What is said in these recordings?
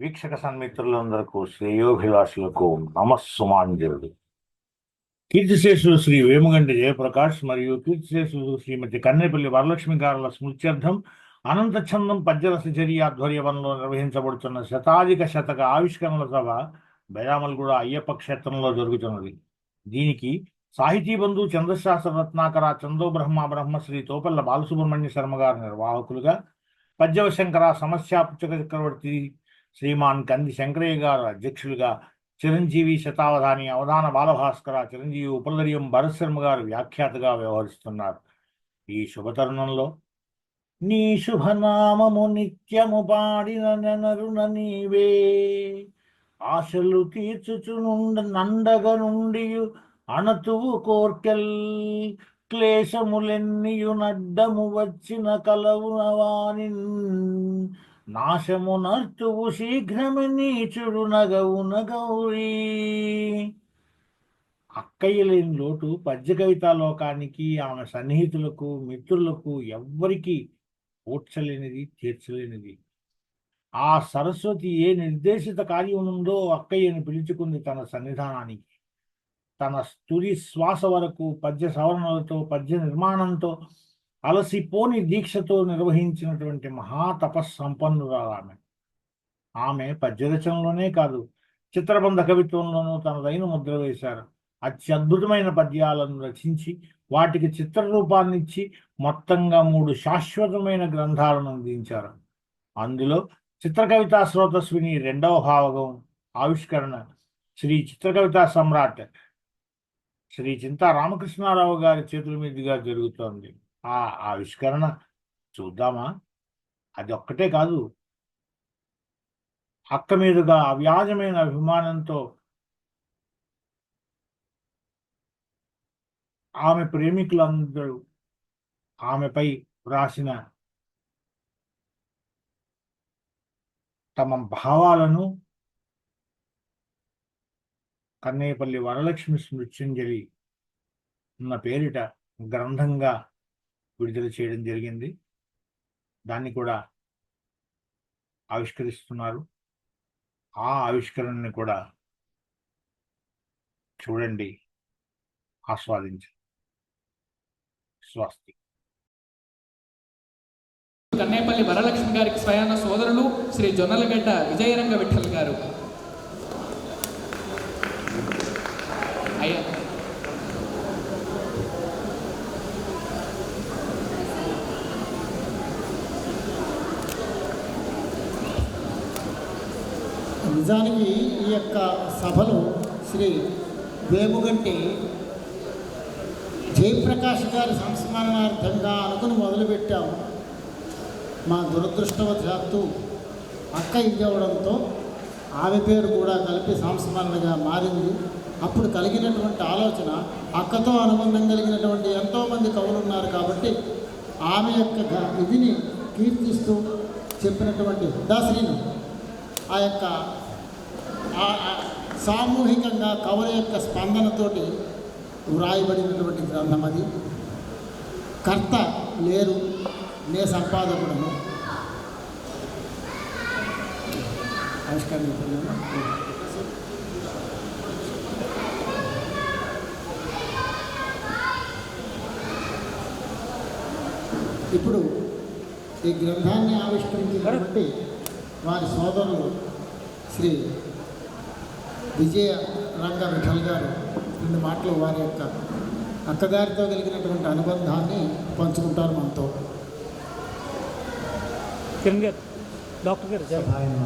వీక్షక సన్మిత్రులందరకు శ్రేయోభిలాషులకు నమస్సుమాంజరుడు కీర్తిశేషులు శ్రీ వేముగంటి జయప్రకాష్ మరియు కీర్తిశేషులు శ్రీమతి కన్నేపల్లి వరలక్ష్మి గారుల స్మృత్యర్థం అనంత ఛందం పద్యరస చర్య ఆధ్వర్యంలో నిర్వహించబడుతున్న శతాధిక శతక ఆవిష్కరణల సభ బెరామల్గూడ అయ్యప్ప క్షేత్రంలో జరుగుతున్నది. దీనికి సాహితీ బంధు చంద్రశాస్త్ర రత్నాకర చందో బ్రహ్మ బ్రహ్మశ్రీ తోపల్ల బాలసుబ్రహ్మణ్య శర్మ గారు నిర్వాహకులుగా పద్యవశంకర సమస్యాపుచ్చక సమస్యా పుచ్చక చక్రవర్తి శ్రీమాన్ కంది శంకరయ్య గారు అధ్యక్షులుగా చిరంజీవి శతావధాని అవధాన బాలభాస్కర చిరంజీవి ఉపలదరియం భరత్ గారు వ్యాఖ్యాతగా వ్యవహరిస్తున్నారు. ఈ శుభతరుణంలో నీ శుభనామము నిత్యము పాడిన నెనరున నీవే. ఆశలు తీర్చుచునుండ నండగ నుండి అణతువు కోర్కెల్. క్లేశములెన్నియునడ్డము వచ్చిన కలవునవాని నాశము నర్తువు శీఘ్రము నీచుడు నగవున గౌరీ. అక్కయ్య లేని లోటు పద్య కవితా లోకానికి ఆమె సన్నిహితులకు మిత్రులకు ఎవ్వరికీ ఓడ్చలేనిది తీర్చలేనిది. ఆ సరస్వతి ఏ నిర్దేశిత కార్యముందో అక్కయ్యను పిలుచుకుంది తన సన్నిధానానికి. తన స్తురి శ్వాస వరకు పద్య సవరణలతో పద్య నిర్మాణంతో అలసిపోని దీక్షతో నిర్వహించినటువంటి మహా తపస్సంపన్నురాలు ఆమె. ఆమె పద్యరచనలోనే కాదు చిత్రబంధ కవిత్వంలోనూ తనదైన ముద్ర వేశారు. అత్యద్భుతమైన పద్యాలను రచించి వాటికి చిత్రరూపాన్నిచ్చి మొత్తంగా మూడు శాశ్వతమైన గ్రంథాలను అందించారు. అందులో చిత్రకవితా స్రోతస్విని రెండవ భావగం ఆవిష్కరణ శ్రీ చిత్రకవితా సమ్రాట్ శ్రీ చింతా రామకృష్ణారావు గారి చేతుల మీదుగా జరుగుతోంది. ఆ ఆవిష్కరణ చూద్దామా? అది ఒక్కటే కాదు. అక్క మీదుగా అవ్యాజమైన అభిమానంతో ఆమె ప్రేమికులందరూ ఆమెపై వ్రాసిన తమ భావాలను కన్నేపల్లి వరలక్ష్మి స్మృత్యుంజలి ఉన్న పేరిట గ్రంథంగా విడుదల చేయడం జరిగింది. దాన్ని కూడా ఆవిష్కరిస్తున్నారు. ఆ ఆవిష్కరణని కూడా చూడండి. ఆస్వాదించండి. స్వస్తి. కన్నేపల్లి వరలక్ష్మి గారికి స్వయాన సోదరులు శ్రీ జొన్నలగడ్డ విజయరంగ విఠల్ గారు. నిజానికి ఈ యొక్క సభలు శ్రీ వేముగంటి జయప్రకాష్ గారి సంస్మరణార్థంగా అనుకుని మొదలుపెట్టాము. మా దురదృష్టవశాత్తు అక్క ఇది అవడంతో ఆమె పేరు కూడా కలిపి సంస్మరణగా మారింది. అప్పుడు కలిగినటువంటి ఆలోచన అక్కతో అనుబంధం కలిగినటువంటి ఎంతోమంది కవులు ఉన్నారు కాబట్టి ఆమె యొక్క విధిని కీర్తిస్తూ చెప్పినటువంటి హుద్దాశ్రీను ఆ యొక్క సామూహికంగా కవుల యొక్క స్పందనతోటి వ్రాయబడినటువంటి గ్రంథం అది. కర్త లేరు నే సంపాదకుడను. ఆవిష్కరణ ఇప్పుడు ఈ గ్రంథాన్ని ఆవిష్కరించినటువంటి వారి సోదరులు శ్రీ విజయ రంగ విఠల్ గారు రెండు మాటలు వారి యొక్క అక్కగారితో కలిగినటువంటి అనుబంధాన్ని పంచుకుంటారు మనతో. కిరణ్ గారు డాక్టర్ గారు ఆయన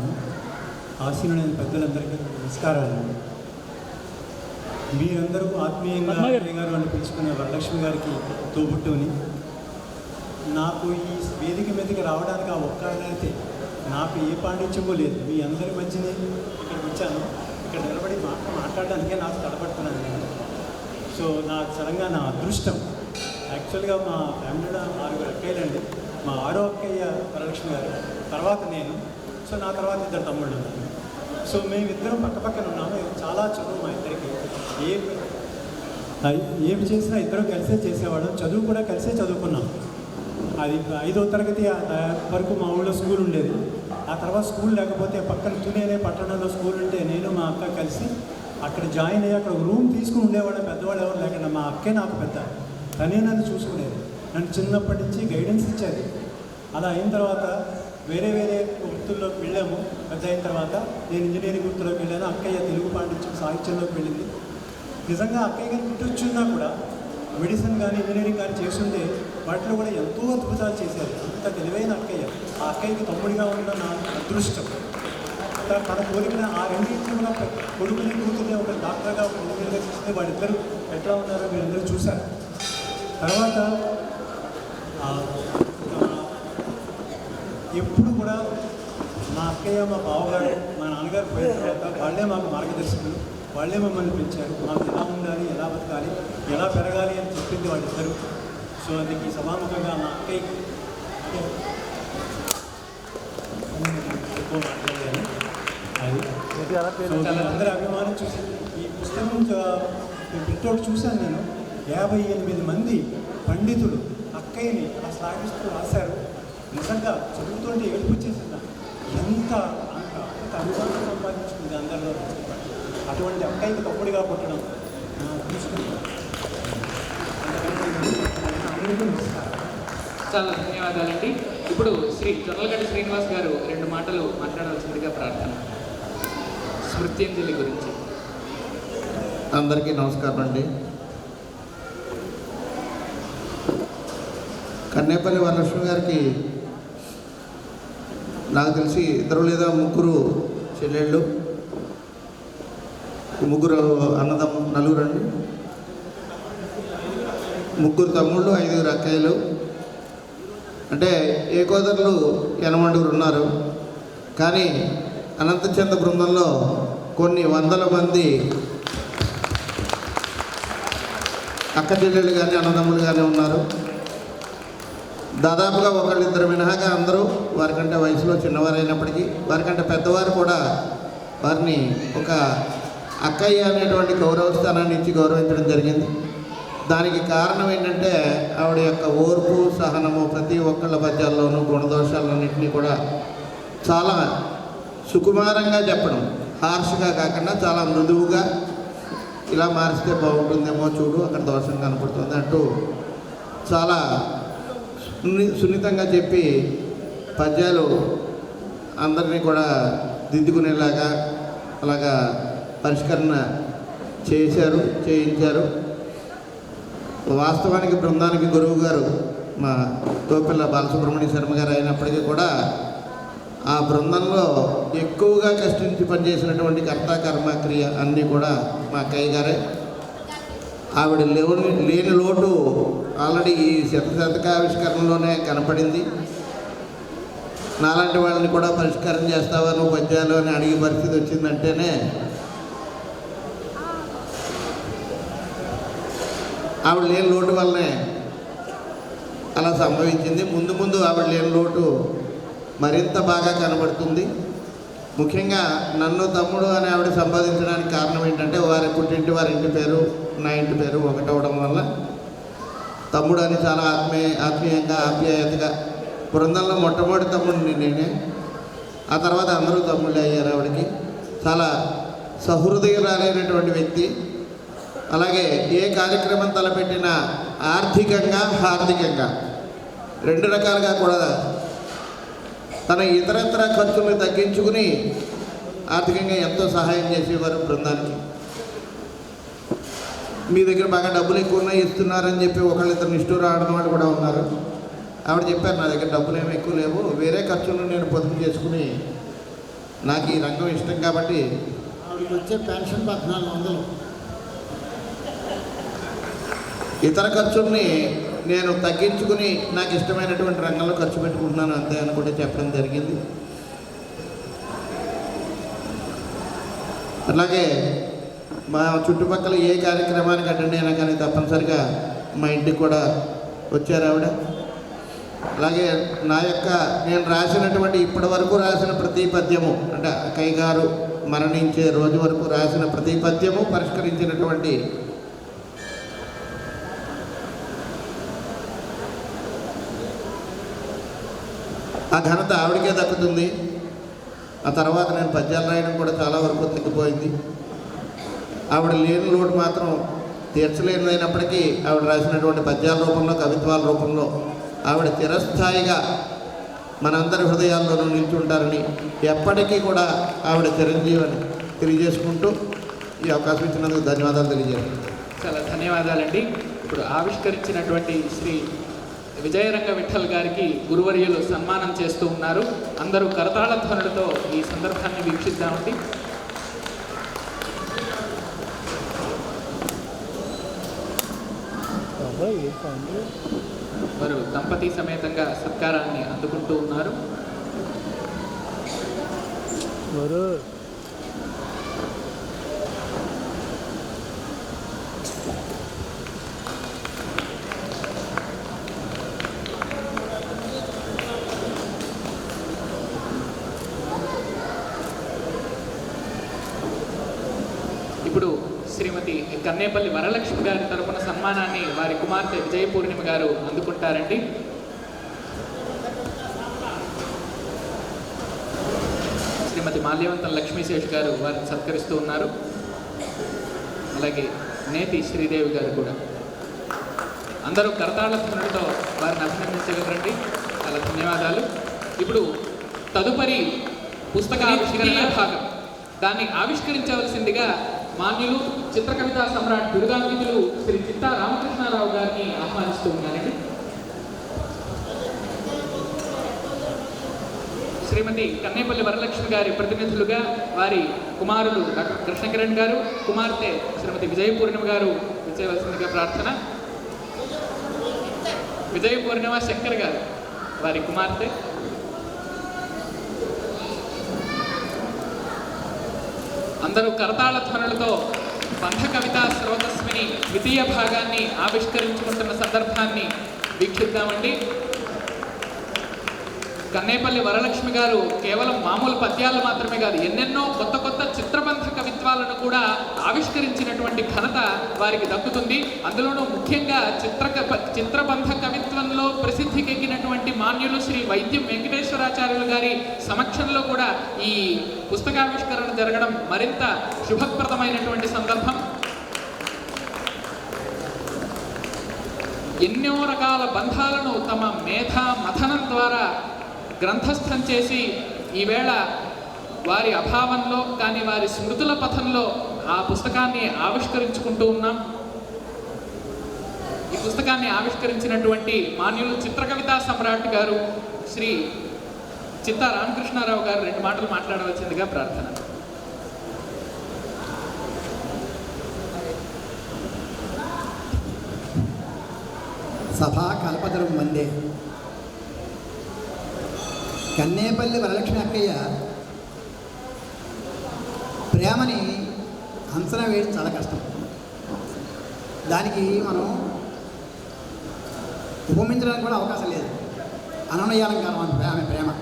ఆశీనులైన పెద్దలందరికీ నమస్కారాలు. మీరందరూ ఆత్మీయంగా గారు. అని పిలుచుకునే వరలక్ష్మి గారికి తోబుట్టుని నాకు ఈ వేదిక మీదకి రావడానికి ఆ ఒక్క ఆయన అయితే నాకు ఏ పాండిత్యమో లేదు. మీ అందరి మధ్యనే ఇక్కడికి వచ్చాను. ఇక్కడ నిలబడి మాట మాట్లాడడానికే నాకు తడబడుతున్నాను నేను. సో నా సడన్గా నా అదృష్టం. యాక్చువల్గా మా ఫ్యామిలీలో ఆరుగురు అక్కయ్యండి మా ఆరో అక్కయ్య వరలక్ష్మి గారు. తర్వాత నేను. సో నా తర్వాత ఇద్దరు తమ్ముళ్ళు. ఉన్నాను సో మేమిద్దరం పక్క పక్కన ఉన్నాము. చాలా చదువు మా ఇద్దరికి. ఏ ఏమి చేసినా ఇద్దరం కలిసే చేసేవాళ్ళం. చదువు కూడా కలిసే చదువుకున్నాం. అది ఐదో తరగతి వరకు మా ఊళ్ళో స్కూల్ ఉండేది. ఆ తర్వాత స్కూల్ లేకపోతే పక్కన తుని అనే పట్టణంలో స్కూల్ ఉంటే నేను మా అక్క కలిసి అక్కడ జాయిన్ అయ్యి అక్కడ రూమ్ తీసుకుని ఉండేవాళ్ళం. పెద్దవాళ్ళు ఎవరు లేకుండా మా అక్కే నాకు పెద్ద. తనే నన్ను చూసుకునేది. నన్ను చిన్నప్పటి నుంచి గైడెన్స్ ఇచ్చేది. అలా అయిన తర్వాత వేరే వేరే వృత్తుల్లోకి వెళ్ళాము. పెద్ద అయిన తర్వాత నేను ఇంజనీరింగ్ వృత్తిలోకి వెళ్ళాను. అక్కయ్య తెలుగు పాండిత్యం సాహిత్యంలోకి వెళ్ళింది. నిజంగా అక్కయ్య గారి ఇంట్రెస్ట్ ఉన్నా కూడా మెడిసిన్ కానీ ఇంజనీరింగ్ కానీ చేస్తుంటే వాటిలో కూడా ఎంతో అద్భుతాలు చేశారు. అంత తెలివైన అక్కయ్య. ఆ అక్కయ్యకి తమ్ముడిగా ఉన్న నా అదృష్టం. తన కోరికన ఆ రెండింటిని కూడా కొడుకుని కూతుర్ని ఒక డాక్టర్గా ఒక ఇంజనీర్గా చేస్తే వాళ్ళిద్దరూ ఎట్లా ఉన్నారో మీరందరూ చూశారు. తర్వాత ఎప్పుడు కూడా మా అక్కయ్య మా బావగారు మా నాన్నగారు పోయిన తర్వాత వాళ్ళే మాకు మార్గదర్శకులు. వాళ్ళే మమ్మల్ని పెంచారు మాకు ఎలా ఉండాలి ఎలా బతకాలి ఎలా పెరగాలి అని చెప్పింది వాళ్ళిద్దరు సో అందుకే ఈ సభాముఖంగా మా అక్కయ్యకి సో అందరి అభిమానం చూసి ఈ పుస్తకం ప్రింట్అవుట్ చూశాను నేను. యాభై ఎనిమిది మంది పండితులు అక్కయ్యని అలా శ్లాఘిస్తూ రాశారు. నిజంగా చదువుతుంటే ఏడుపు వచ్చేసింది. ఎంత అంత అంత అభిమానం సంపాదించుకుంది అందరిలో అటువంటి అక్కయ్యకి తప్పుడుగా పుట్టడం. చాలా ధన్యవాదాలండి. ఇప్పుడు శ్రీ జొన్నలగడ్డ శ్రీనివాస్ గారు రెండు మాటలు మాట్లాడవలసిందిగా ప్రార్థన. స్మృత్యంజలి గురించి. అందరికీ నమస్కారం అండి. కన్నేపల్లి వరలక్ష్మి గారికి నాకు తెలిసి ఇద్దరు లేదా ముగ్గురు చెల్లెళ్ళు ముగ్గురు అన్నదమ్ము నలుగురు అండి ముగ్గురు తమ్ముళ్ళు ఐదుగురు అక్కయ్యలు. అంటే ఏకోదరులు ఎనమండుగురు ఉన్నారు. కానీ అనంతచంద బృందంలో కొన్ని వందల మంది అక్క చెల్లెళ్ళు కానీ అన్నదమ్ములు కానీ ఉన్నారు. దాదాపుగా ఒకళ్ళిద్దరు మినహాగా అందరూ వారికంటే వయసులో చిన్నవారైనప్పటికీ వారికంటే పెద్దవారు కూడా వారిని ఒక అక్కయ్య అనేటువంటి గౌరవ స్థానాన్ని ఇచ్చి గౌరవించడం జరిగింది. దానికి కారణం ఏంటంటే ఆవిడ యొక్క ఓర్పు సహనము ప్రతి ఒక్కళ్ళ పద్యాల్లోనూ గుణదోషాలన్నింటినీ కూడా చాలా సుకుమారంగా చెప్పడం. హార్ష్గా కాకుండా చాలా మృదువుగా ఇలా మారిస్తే బాగుంటుందేమో చూడు అక్కడ దోషం కనపడుతుంది అంటూ చాలా సున్ని సున్నితంగా చెప్పి పద్యాలు అందరినీ కూడా దిద్దుకునేలాగా అలాగా పరిష్కరణ చేశారు చేయించారు. వాస్తవానికి బృందానికి గురువు గారు మా తోపిల్ల బాలసుబ్రహ్మణ్య శర్మ గారు అయినప్పటికీ కూడా ఆ బృందంలో ఎక్కువగా కష్టించి పనిచేసినటువంటి కర్త కర్మక్రియ అన్నీ కూడా మా అక్కయ్య గారే. ఆవిడ లేని లేని లోటు ఆల్రెడీ ఈ శతశతకావిష్కరణలోనే కనపడింది. నాలాంటి వాళ్ళని కూడా పరిష్కారం చేస్తావా నువ్వు పద్యాలు అని అడిగే పరిస్థితి వచ్చిందంటేనే ఆవిడ లేని లోటు వల్లనే అలా సంభవించింది. ముందు ముందు ఆవిడ లేని లోటు మరింత బాగా కనబడుతుంది. ముఖ్యంగా నన్ను తమ్ముడు అని ఆవిడ సంపాదించడానికి కారణం ఏంటంటే వారి పుట్టింటి వారి ఇంటి పేరు నా ఇంటి పేరు ఒకటవడం వల్ల తమ్ముడు అని చాలా ఆత్మీయ ఆత్మీయంగా ఆప్యాయతగా బృందంలో మొట్టమొదటి తమ్ముడిని నేనే. ఆ తర్వాత అందరూ తమ్ముళ్ళు అయ్యారు ఆవిడకి. చాలా సహృదయురాలైనటువంటి వ్యక్తి. అలాగే ఏ కార్యక్రమం తలపెట్టినా ఆర్థికంగా ఆర్థికంగా. రెండు రకాలుగా కూడా తన ఇతరత్ర ఖర్చులను తగ్గించుకుని ఆర్థికంగా ఎంతో సహాయం చేసేవారు బృందానికి. మీ దగ్గర బాగా డబ్బులు ఎక్కువ ఇస్తున్నారని చెప్పి ఒకళ్ళిద్దరు నిష్ఠూరు ఆడిన వాళ్ళు కూడా ఉన్నారు. ఆవిడ చెప్పారు నా దగ్గర డబ్బులు ఏమి ఎక్కువ లేవు. వేరే ఖర్చులను నేను పొదుపు చేసుకుని నాకు ఈ రంగం ఇష్టం కాబట్టి ఆవిడకి వచ్చే పెన్షన్ పద్నాలుగు వందలు. ఇతర ఖర్చుల్ని నేను తగ్గించుకుని నాకు ఇష్టమైనటువంటి రంగంలో ఖర్చు పెట్టుకుంటున్నాను అంతే అని కూడా చెప్పడం జరిగింది. అలాగే మా చుట్టుపక్కల ఏ కార్యక్రమానికి అటెండ్ అయినా కానీ తప్పనిసరిగా మా ఇంటికి కూడా వచ్చారు ఆవిడ. అలాగే నా యొక్క నేను రాసినటువంటి ఇప్పటి వరకు రాసిన ప్రతి పద్యము అంటే అక్కయ్య గారు మరణించే రోజు వరకు రాసిన ప్రతి పద్యము పరిష్కరించినటువంటి ఆ ఘనత ఆవిడకే దక్కుతుంది. ఆ తర్వాత నేను పద్యాలు రాయడం కూడా చాలా వరకు తగ్గిపోయింది. ఆవిడ లేని లోటు మాత్రం తీర్చలేనిదైనప్పటికీ ఆవిడ రాసినటువంటి పద్యాల రూపంలో కవిత్వాల రూపంలో ఆవిడ చిరస్థాయిగా మనందరి హృదయాల్లోనూ నిల్చుంటారని ఎప్పటికీ కూడా ఆవిడ చిరంజీవని తెలియజేసుకుంటూ ఈ అవకాశం ఇచ్చినందుకు ధన్యవాదాలు తెలియజేయండి చాలా ధన్యవాదాలండి. ఇప్పుడు ఆవిష్కరించినటువంటి శ్రీ విజయరంగ విఠల్ గారికి గురువర్యులు సన్మానం చేస్తూ ఉన్నారు. అందరూ కరతాళ ధ్వనులతో ఈ సందర్భాన్ని వీక్షిద్దామండి. వారు దంపతి సమేతంగా సత్కారాన్ని అందుకుంటూ ఉన్నారు ఎవరు ఇప్పుడు శ్రీమతి కన్నేపల్లి వరలక్ష్మి గారి తరపున సన్మానాన్ని వారి కుమార్తె విజయ పూర్ణిమ గారు అందుకుంటారండి. శ్రీమతి మాల్యవంతం లక్ష్మీశేష్ గారు వారిని సత్కరిస్తూ ఉన్నారు. అలాగే నేతి శ్రీదేవి గారు కూడా. అందరూ కరతాళ ధ్వనులతో వారిని అభినందించగలరండి. చాలా ధన్యవాదాలు. ఇప్పుడు తదుపరి పుస్తక ఆవిష్కరణ భాగం. దాన్ని ఆవిష్కరించవలసిందిగా మాన్యులు చిత్రకవితా సమ్రాట్ బిరుదాంకితులు శ్రీ చిత్తా రామకృష్ణారావు గారిని ఆహ్వానిస్తూ ఉన్నారండి. శ్రీమతి కన్నేపల్లి వరలక్ష్మి గారి ప్రతినిధులుగా వారి కుమారులు డాక్టర్ కృష్ణకిరణ్ గారు కుమార్తె శ్రీమతి విజయ పూర్ణిమ గారు విజయవలసిందిగా ప్రార్థన. విజయ పూర్ణిమ శంకర్ గారు వారి కుమార్తె. అందరూ కరతాళ ధ్వనులతో బంధ కవితా స్రోతస్విని ద్వితీయ భాగాన్ని ఆవిష్కరించుకుంటున్న సందర్భాన్ని వీక్షిద్దామండి. కన్నేపల్లి వరలక్ష్మి గారు కేవలం మామూలు పద్యాలు మాత్రమే కాదు ఎన్నెన్నో కొత్త కొత్త కూడా ఆవిష్కరించినటువంటి ఘనత వారికి దక్కుతుంది. అందులోనూ ముఖ్యంగా చిత్ర చిత్రబంధ కవిత్వంలో ప్రసిద్ధికెక్కినటువంటి మాన్యులు శ్రీ వైద్యం వెంకటేశ్వరాచార్యులు గారి సమక్షంలో కూడా ఈ పుస్తకావిష్కరణ జరగడం మరింత శుభప్రదమైనటువంటి సందర్భం. ఎన్నో రకాల బంధాలను తమ మేధా మథనం ద్వారా గ్రంథస్థం చేసి ఈవేళ వారి అభావంలో కానీ వారి స్మృతుల పథంలో ఆ పుస్తకాన్ని ఆవిష్కరించుకుంటూ ఉన్నాం. ఈ పుస్తకాన్ని ఆవిష్కరించినటువంటి మాన్యులు చిత్రకవితా సమ్రాట్ గారు శ్రీ చిత్త రామకృష్ణారావు గారు రెండు మాటలు మాట్లాడవలసిందిగా ప్రార్థన. సభా కల్పతరం వందే కన్నేపల్లి వరలక్ష్మి అక్కయ్య ప్రేమని అంచనా వేయడం చాలా కష్టం. దానికి మనం ఉపమించడానికి కూడా అవకాశం లేదు. అననయాలంకారం ఆమె ఆమె ప్రేమ.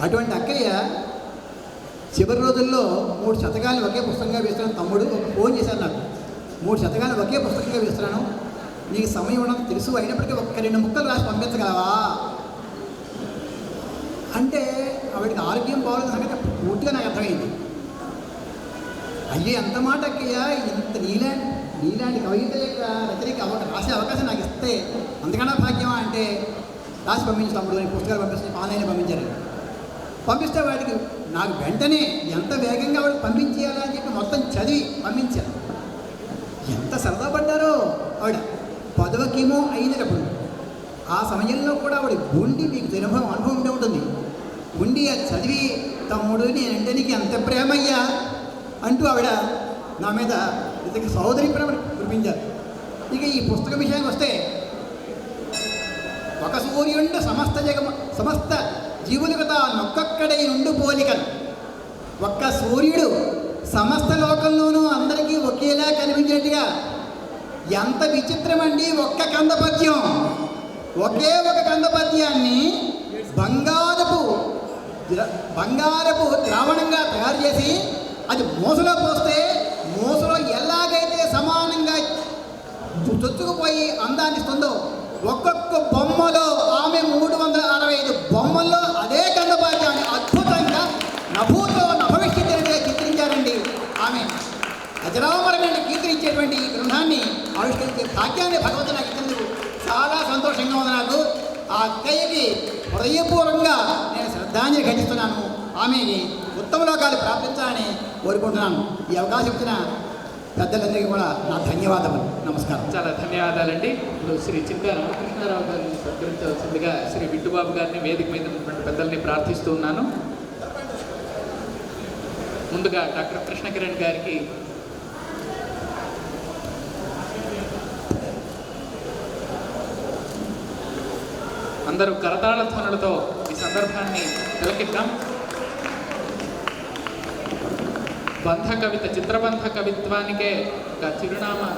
అటువంటి అక్కయ్య చివరి రోజుల్లో మూడు శతకాలు ఒకే పుస్తకంగా వేస్తున్నాను తమ్ముడు ఒక ఫోన్ చేశారు నాకు. మూడు శతకాలు ఒకే పుస్తకంగా వేస్తున్నాను. నీకు సమయం ఉండదు తెలుసు అయినప్పటికీ ఒక్క రెండు ముక్కలు రాసి పంపించగలవా? అంటే ఆవిడకి ఆరోగ్యం బాగోలేదు సంగతి పూర్తిగా నాకు అర్థమైంది. అయ్యే ఎంత మాట అక్కయ్యా ఇంత నీలాంటి నీలాంటి కవిత యొక్క రచనకి అవక రాసే అవకాశం నాకు ఇస్తే అంతకన్నా భాగ్యమా అంటే రాసి పంపించి తమ్ముడు అని పుస్తకాలు పంపిస్తే ఆన్లైన్లో పంపించారు. పంపిస్తే వాడికి నాకు వెంటనే ఎంత వేగంగా వాడికి పంపించేయాలని అని చెప్పి మొత్తం చదివి పంపించారు. ఎంత సరదా పడ్డారో ఆవిడ. పదవకేమో అయినప్పుడు ఆ సమయంలో కూడా ఆవిడ గుండి మీకు అనుభవం అనుభవం ఉండే ఉంటుంది. గుండి అది చదివి తమ్ముడు నేనంటే నీకు ఎంత ప్రేమయ్యా? అంటూ ఆవిడ నా మీద ఇతనికి సహోదరి ప్రేమ కురిపించారు ఇక ఈ పుస్తకం విషయానికి వస్తే ఒక సూర్యుండు సమస్త జగమ సమస్త జీవులకు తానొక్కొక్కడై నుండు పోలికను ఒక్క సూర్యుడు సమస్త లోకంలోనూ అందరికీ ఒకేలా కనిపించినట్టుగా ఎంత విచిత్రమండి ఒక్క కందపద్యం. ఒకే ఒక కందపద్యాన్ని బంగారపు బంగారపు ద్రావణంగా తయారు చేసి అది మోసలో పోస్తే మోసలో ఎలాగైతే సమానంగా చొచ్చుకుపోయి అందాన్ని ఇస్తుందో ఒక్కొక్క బొమ్మలో ఆమె మూడు వందల అరవై ఐదు బొమ్మల్లో అదే కందపాఠ్యాన్ని అద్భుతంగా నభూతో నభవిష్యత్తుగా చిత్రించారండి ఆమె. అజరామరమైన కీర్తినిచ్చేటువంటి ఈ గ్రంథాన్ని ఆవిష్కరించే భాగ్యాన్ని భగవంతు నాకు ఇచ్చినందుకు చాలా సంతోషంగా ఉంది నాకు. ఆ అక్కయ్యకి హృదయపూర్వకంగా నేను శ్రద్ధాంజలి ఘటిస్తున్నాను. ఆమెని ఉత్తమ లోకాలు ప్రాప్తించాలని కోరుకుంటున్నాను. ఈ అవకాశం ఇచ్చిన పెద్దలందరికీ కూడా నా ధన్యవాదములు. నమస్కారం. చాలా ధన్యవాదాలండి. ఇప్పుడు శ్రీ చింత రామకృష్ణారావు గారిని సత్కరించవలసిందిగా శ్రీ విట్టుబాబు గారిని వేదిక మీద ఉన్నటువంటి పెద్దల్ని ప్రార్థిస్తూ ఉన్నాను. ముందుగా డాక్టర్ కృష్ణకిరణ్ గారికి అందరూ కరతాళ ధ్వనులతో ఈ సందర్భాన్ని తిలకిద్దాం బంధ కవిత చిత్రబంధ కవిత్వానికే ఒక చిరునామా.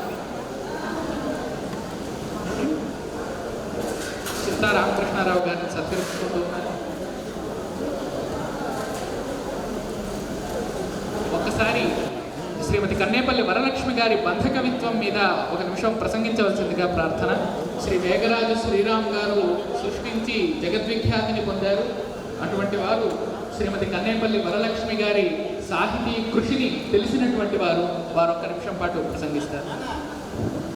చింతా రామకృష్ణారావు గారిని సత్కరించుకుంటూ ఒకసారి శ్రీమతి కన్నేపల్లి వరలక్ష్మి గారి బంధ కవిత్వం మీద ఒక నిమిషం ప్రసంగించవలసిందిగా ప్రార్థన. శ్రీ వేగరాజు శ్రీరామ్ గారు సృష్టించి జగద్విఖ్యాతిని పొందారు. అటువంటి వారు శ్రీమతి కన్నేపల్లి వరలక్ష్మి గారి సాహితీ కృషిని తెలిసినటువంటి వారు వారు ఒక్క నిమిషం పాటు ప్రసంగిస్తారు.